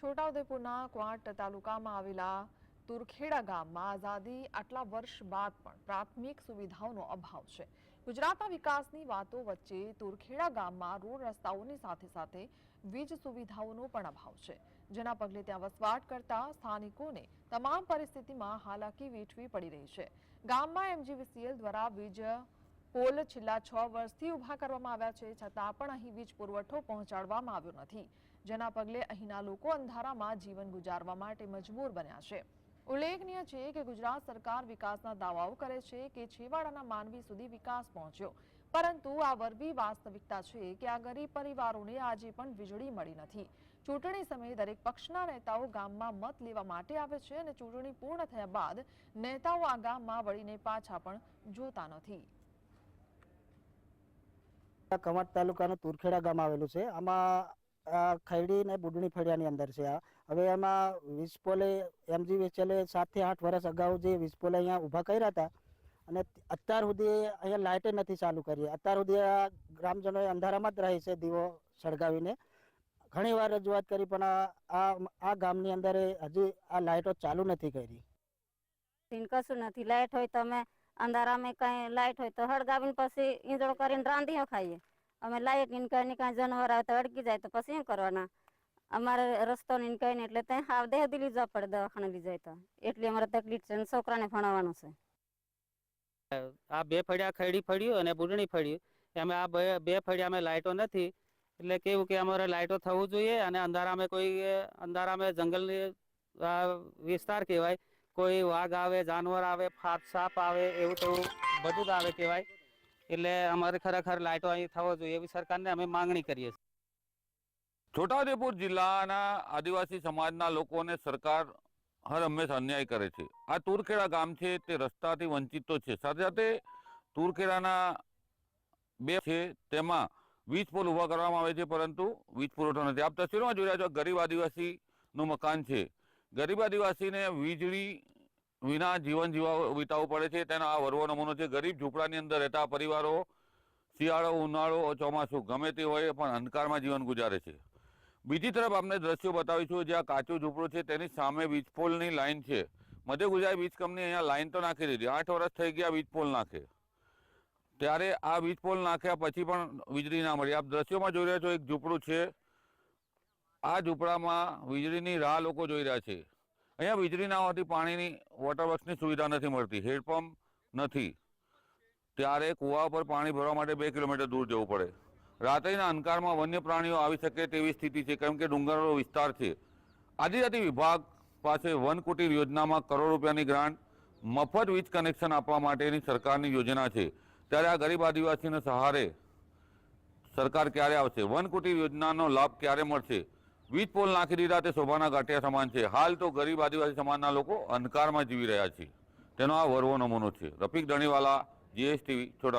છોટાઉદેપુરના ક્વાંટ તાલુકામાં આવેલા તુરખેડા ગામમાં આઝાદી આટલા વર્ષ બાદ પણ પ્રાથમિક સુવિધાઓનો અભાવ છે. ગુજરાતના વિકાસની વાતો વચ્ચે તુરખેડા ગામમાં રોડ રસ્તાઓની સાથે સાથે વીજ સુવિધાઓનો પણ અભાવ છે. જેના પગલે ત્યાં વસવાટ કરતા સ્થાનિકોને તમામ પરિસ્થિતિમાં હાલાકી વેઠવી પડી રહી છે. ગામમાં એમજીવીસીએલ દ્વારા વીજ પોલ છેલ્લા છ વર્ષથી ઊભા કરવામાં આવ્યા છે, છતાં પણ અહીં વીજ પુરવઠો પહોંચાડવામાં આવ્યો નથી. જેના પગલે અહીંના લોકો અંધારામાં જીવન ગુજારવા માટે મજબૂર બન્યા છે. ઉલ્લેખનીય છે કે ગુજરાત સરકાર વિકાસના દાવાઓ કરે છે કે છેવાડાના માનવી સુધી વિકાસ પહોંચ્યો. પરંતુ આ વરવી વાસ્તવિકતા છે કે આ ગરીબ પરિવારોને આજે પણ વીજળી મળી નથી. ચૂંટણી સમયે દરેક પક્ષના નેતાઓ ગામમાં મત લેવા માટે આવે છે અને ચૂંટણી પૂર્ણ થયા બાદ નેતાઓ આ ગામમાં વળીને પાછા પણ જોતા નથી. કવાંટ તાલુકાનું તુરખેડા ગામ આવેલું છે. આમાં ખૈડી ને બુડણી ફળિયાની અંદર છે આ. હવે એમાં વિસ્પોલે એમજી વેચેલે સાતથી આઠ વર્ષ અગાઉ જે વિસ્પોલે અહીંયા ઊભા કર્યા હતા અને અત્યાર સુધી અહીંયા લાઇટે નથી ચાલુ કરી. અત્યાર સુધી આ ગ્રામજનોએ અંધારામાં જ રહે છે દીવો સળગાવીને. ઘણી વાર રજૂઆત કરી, પણ આ, આ- ગામની અંદર હજી આ લાઇટો ચાલુ નથી કરી. કશું નથી. લાઇટ હોય તો અમે અંધારામાં કઈ લાઈટ હોય તો હળગાવીને પછી ઈંધણો કરીને રાંધીઓ ખાઈએ. અમે લાઈટની કઈ કઈ જાનવર આવે તો અડકી જાય તો પછી શું કરવાના? અમારે રસ્તો ની કઈ નહીં એટલે ત્યાં હાવ દેહ લઈ જવા પડે દવાખાને લઈ જાય તો. એટલી અમારે તકલીફ છે છોકરાને ભણાવવાનું છે. આ બે ફળિયા ખડી ફળ્યું અને બુડણી ફળ્યું. અમે આ બે ફળિયામાં લાઇટો નથી. એટલે કેવું કે અમારે લાઇટો થવું જોઈએ અને અંધારામાં કોઈ અંધારામાં જંગલની આ વિસ્તાર કહેવાય. કોઈ વાઘ આવે, જાનવર આવે, ફાપ સાપ આવે, એવું તો બધું જ આવે કહેવાય. એટલે અમારે ખરેખર લાઇટો અહીં થવો જોઈએ એવી સરકારને અમે માંગણી કરીએ છીએ. છોટાઉદેપુર જિલ્લાના આદિવાસી સમાજના લોકોને સરકાર હર હંમેશ અન્યાય કરે છે. આ તુરખેડા ગામ છે, તે રસ્તાથી વંચિત તો છે. સાથે સાથે તુરખેડાના બે છે, તેમાં વીજ પુલ ઊભા કરવામાં આવે છે, પરંતુ વીજ પુરવઠો નથી. આપ તસવીરમાં જોઈ રહ્યા છો ગરીબ આદિવાસીનું મકાન છે. ગરીબ આદિવાસીને વીજળી વિના જીવન જીવા વિતાવવું પડે છે. તેનો આ વરવો નમૂનો છે. ગરીબ ઝૂંપડાની અંદર રહેતા પરિવારો, શિયાળો, ઉનાળો, ચોમાસું ગમે તે હોય પણ અંધકારમાં જીવન ગુજારે છે. બીજી તરફ આપણે દ્રશ્યો બતાવીશું. જ્યાં કાચું ઝૂંપડું છે તેની સામે વીજપોલની લાઈન છે. મધ્ય ગુજરાત વીજ કંપની અહીંયા લાઈન તો નાખી દીધી. આઠ વર્ષ થઈ ગયા વીજપોલ નાખે. ત્યારે આ વીજપોલ નાખ્યા પછી પણ વીજળી ના મળી. આપ દ્રશ્યોમાં જોઈ રહ્યા છો એક ઝૂંપડું છે. આ ઝૂંપડામાં વીજળીની રાહ લોકો જોઈ રહ્યા છે. અહીંયા વીજળી ના હોવાથી પાણીની વોટર વર્ક્સની સુવિધા નથી મળતી હેડપંપ નથી. ત્યારે કૂવા પર પાણી ભરવા માટે બે કિલોમીટર દૂર જવું પડે. રાત્રિના અંધકારમાં વન્ય પ્રાણીઓ આવી શકે તેવી સ્થિતિ છે, કેમ કે ડુંગરનો વિસ્તાર છે. આદિજાતિ વિભાગ પાસે વન કુટીર યોજનામાં કરોડ રૂપિયાની ગ્રાન્ટ મફત વીજ કનેક્શન આપવા માટેની સરકારની યોજના છે. ત્યારે આ ગરીબ આદિવાસીને સહારે સરકાર ક્યારે આવશે? વન કુટીર યોજનાનો લાભ ક્યારે મળશે? વીજ પોલ નાખી દીધા તે શોભાના ગાંઠિયા સમાન છે. હાલ તો ગરીબ આદિવાસી સમાજના લોકો અંધકારમાં જીવી રહ્યા છે. તેનો આ વરવો નમૂનો છે. રફીક ધણીવાલા, જીએસટીવી, છોટા